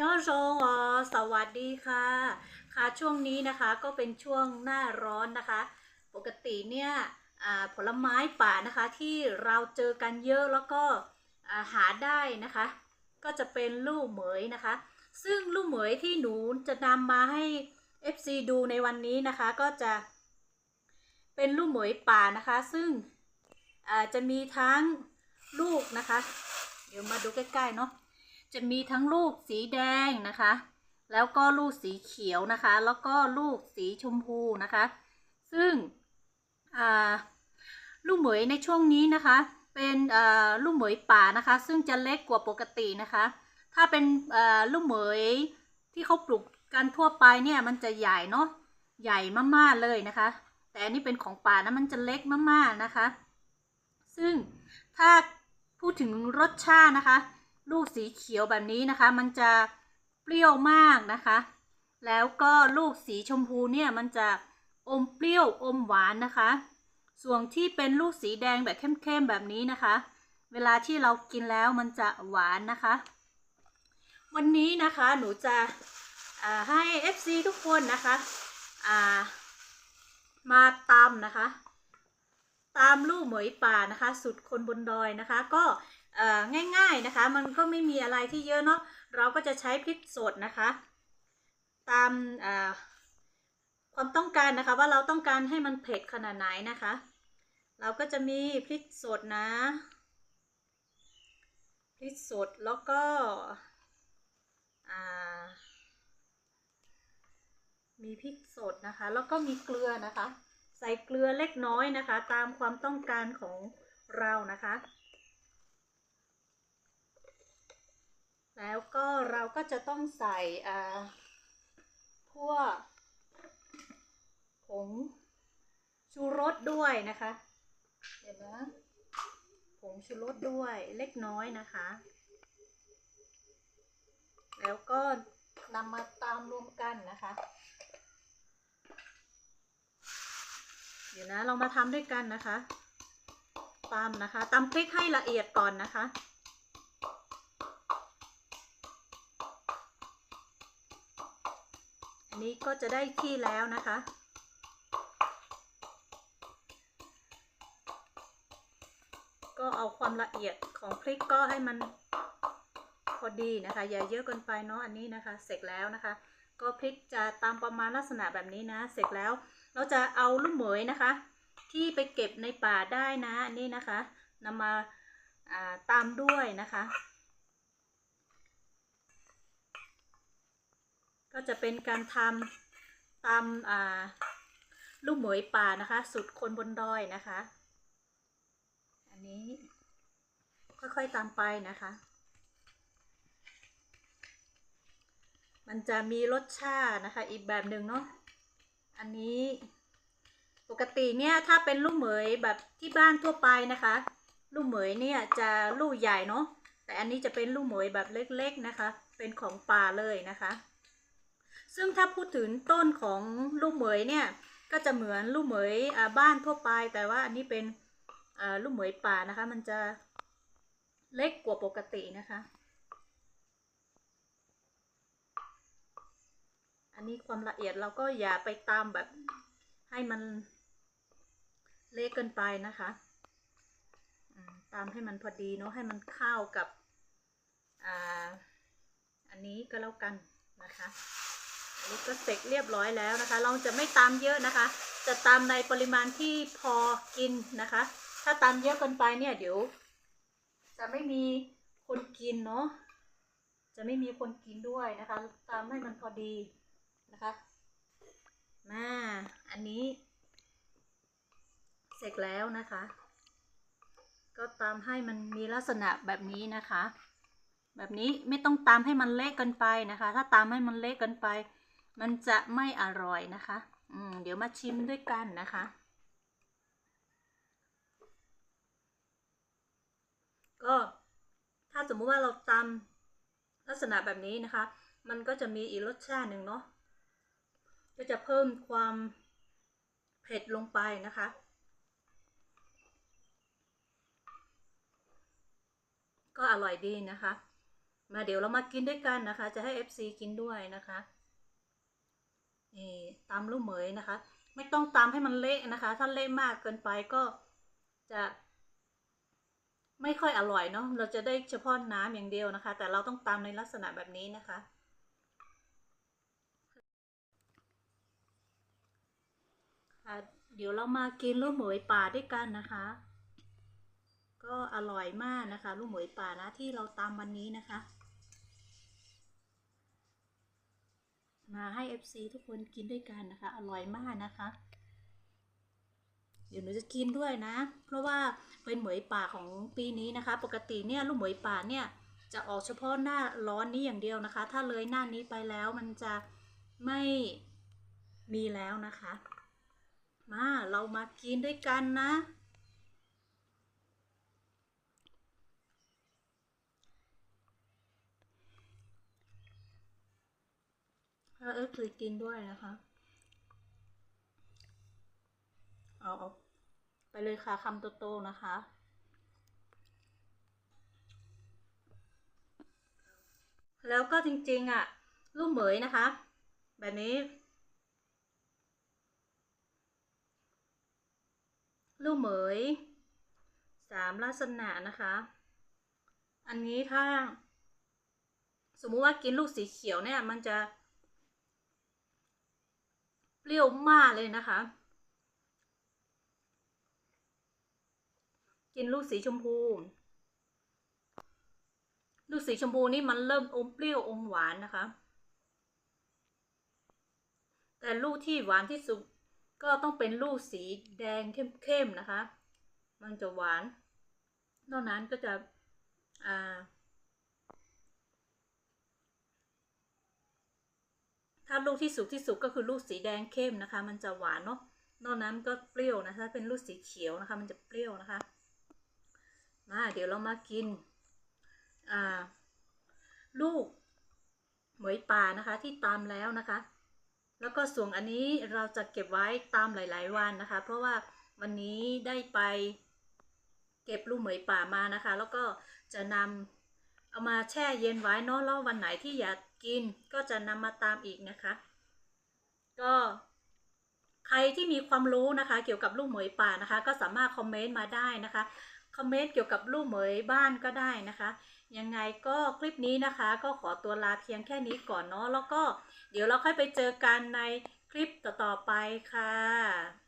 ย่อโรงอ๋อสวัสดีค่ะ ค่ะช่วงนี้นะคะก็เป็นช่วงหน้าร้อนนะคะ ปกติเนี่ยผลไม้ป่านะคะที่เราเจอกันเยอะแล้วก็าหาได้นะคะ ก็จะเป็นลูกเหมยนะคะ ซึ่งลูกเหมยที่หนูจะนำมาให้ FC ดูในวันนี้นะคะก็จะเป็นลูกเหมยป่านะคะ ซึ่งจะมีทั้งลูกนะคะ เดี๋ยวมาดูใกล้ๆเนาะ จะมีทั้งลูกสีแดงนะคะ แล้วก็ลูกสีเขียวนะคะ แล้วก็ลูกสีชมพูนะคะ ซึ่งลูกเหมยในช่วงนี้นะคะ เป็นลูกเหมยป่านะคะ ซึ่งจะเล็กกว่าปกตินะคะ ถ้าเป็นลูกเหมยที่เขาปลูกกันทั่วไปเนี่ยมันจะใหญ่เนาะใหญ่มากๆเลยนะคะ แต่อันนี้เป็นของป่านะมันจะเล็กมากๆนะคะ ซึ่งถ้าพูดถึงรสชาตินะคะ ลูกสีเขียวแบบนี้นะคะ มันจะเปรี้ยวมากนะคะ แล้วก็ลูกสีชมพูเนี่ยมันจะอมเปรี้ยวอมหวานนะคะ ส่วนที่เป็นลูกสีแดงแบบเข้มๆแบบนี้นะคะ เวลาที่เรากินแล้วมันจะหวานนะคะ วันนี้นะคะหนูจะให้ FC ทุกคนนะคะอ่ามาตำนะคะ ตามลูกเหมยป่านะคะ สุดคนบนดอยนะคะ ก็ ง่ายๆนะคะ มันก็ไม่มีอะไรที่เยอะเนาะเราก็จะใช้พริกสดนะคะ ตามความต้องการนะคะว่าเราต้องการให้มันเผ็ดขนาดไหนนะคะ เราก็จะมีพริกสดนะ พริกสดแล้วก็มีพริกสดนะคะ แล้วก็มีเกลือนะคะ ใส่เกลือเล็กน้อยนะคะ ตามความต้องการของเรานะคะ แล้วก็เราก็จะต้องใส่พวกผงชูรสด้วยนะคะ เดี๋ยวนะผงชูรสด้วยเล็กน้อยนะคะ แล้วก็นำมาตามรวมกันนะคะ เดี๋ยวนะเรามาทำด้วยกันนะคะตำนะคะตำพริกให้ละเอียดก่อนนะคะ อันนี้ก็จะได้ที่แล้วนะคะ ก็เอาความละเอียดของพริกก็ให้มันพอดีนะคะ อย่าเยอะเกินไปเนาะอันนี้นะคะ เสร็จแล้วนะคะ ก็พริกจะตามประมาณลักษณะแบบนี้นะ เสร็จแล้ว เราจะเอาลูกเหมยนะคะ ที่ไปเก็บในป่าได้นะอันนี้นะคะนำมาาตามด้วยนะคะ ก็จะเป็นการทำตามอ่าลูกเหมยป่านะคะ สุดคนบนดอยนะคะ อันนี้ค่อยๆตามไปนะคะ มันจะมีรสชาตินะคะ อีกแบบหนึ่งเนาะ อันนี้ปกติเนี่ยถ้าเป็นลูกเหมยแบบที่บ้านทั่วไปนะคะ ลูกเหมยเนี่ยจะลูกใหญ่เนาะ แต่อันนี้จะเป็นลูกเหมยแบบเล็กๆนะคะ เป็นของป่าเลยนะคะ ซึ่งถ้าพูดถึงต้นของลูกเหมยเนี่ยก็จะเหมือนลูกเหมยบ้านทั่วไป แต่ว่าอันนี้เป็นลูกเหมยป่านะคะ มันจะเล็กกว่าปกตินะคะ อันนี้ความละเอียดเราก็อย่าไปตามแบบให้มันเละเกินไปนะคะตามให้มันพอดีเนาะให้มันเข้ากับออันนี้ก็แล้วกันนะคะ นนี้ก็เสร็จเรียบร้อยแล้วนะคะ เราจะไม่ตามเยอะนะคะ จะตามในปริมาณที่พอกินนะคะ ถ้าตามเยอะเกินไปเนี่ยเดี๋ยว จะไม่มีคนกินเนาะจะไม่มีคนกินด้วยนะคะ ตามให้มันพอดีนะคะมาอันนี้เสร็จแล้วนะคะ ก็ตามให้มันมีลักษณะแบบนี้นะคะ แบบนี้ไม่ต้องตามให้มันเละเกินไปนะคะ ถ้าตามให้มันเละเกินไป มันจะไม่อร่อยนะคะอืมเดี๋ยวมาชิมด้วยกันนะคะ ก็ถ้าสมมุติว่าเราตำลักษณะแบบนี้นะคะ มันก็จะมีอีกรสชาติหนึ่งเนาะก็จะเพิ่มความเผ็ดลงไปนะคะก็อร่อยดีนะคะ มาเดี๋ยวเรามากินด้วยกันนะคะ จะให้ FC กินด้วยนะคะ นี่ตำลูกเหมยนะคะ ไม่ต้องตำให้มันเละนะคะ ถ้าเละมากเกินไปก็จะไม่ค่อยอร่อยเนาะ เราจะได้เฉพาะน้ำอย่างเดียวนะคะ แต่เราต้องตำในลักษณะแบบนี้นะคะค่ะเดี๋ยวเรามากินลูกเหมยป่าด้วยกันนะคะ ก็อร่อยมากนะคะ ลูกเหมยป่านะที่เราตามวันนี้นะคะ มาให้ FC ทุกคนกินด้วยกันนะคะ อร่อยมากนะคะ เดี๋ยวหนูจะกินด้วยนะ เพราะว่าเป็นเหมยป่าของปีนี้นะคะ ปกติเนี่ยลูกเหมยป่าเนี่ยจะออกเฉพาะหน้าร้อนนี้อย่างเดียวนะคะ ถ้าเลยหน้านี้ไปแล้วมันจะไม่มีแล้วนะคะ มาเรามากินด้วยกันนะ ถ้าเออเคยกินด้วยนะคะ เอาเอาไปเลยค่ะคำโตๆนะคะ แล้วก็จริงๆอะ ลูกเหมยนะคะ แบบนี้ ลูกเหมยสามลักษณะนะคะ อันนี้ถ้า สมมุติว่ากินลูกสีเขียวเนี่ย มันจะ เปรี้ยวมากเลยนะคะ กินลูกสีชมพู ลูกสีชมพูนี่มันเริ่มอมเปรี้ยวอมหวานนะคะ แต่ลูกที่หวานที่สุดก็ต้องเป็นลูกสีแดงเข้มๆนะคะ มันจะหวาน นอกนั้นก็จะ อ่า ถ้าลูกที่สุกที่สุดก็คือลูกสีแดงเข้มนะคะ มันจะหวานเนาะ นอกนั้นก็เปรี้ยวนะคะเป็นลูกสีเขียวนะคะ มันจะเปรี้ยวนะคะ มาเดี๋ยวเรามากิน อ่า ลูกเหมยป่านะคะที่ตามแล้วนะคะ แล้วก็ส่วนอันนี้เราจะเก็บไว้ตามหลาย ๆ วันนะคะ เพราะว่าวันนี้ได้ไปเก็บลูกเหมยป่ามานะคะ แล้วก็จะนำเอามาแช่เย็นไว้เนาะแล้ววันไหนที่อยาก กินก็จะนำมาตามอีกนะคะ ก็ใครที่มีความรู้นะคะ เกี่ยวกับลูกเหมยป่านะคะ ก็สามารถคอมเมนต์มาได้นะคะคอมเมนต์เกี่ยวกับลูกเหมยบ้านก็ได้นะคะ ยังไงก็คลิปนี้นะคะ ก็ขอตัวลาเพียงแค่นี้ก่อนเนาะแล้วก็เดี๋ยวเราค่อยไปเจอกันในคลิปต่อๆไปค่ะ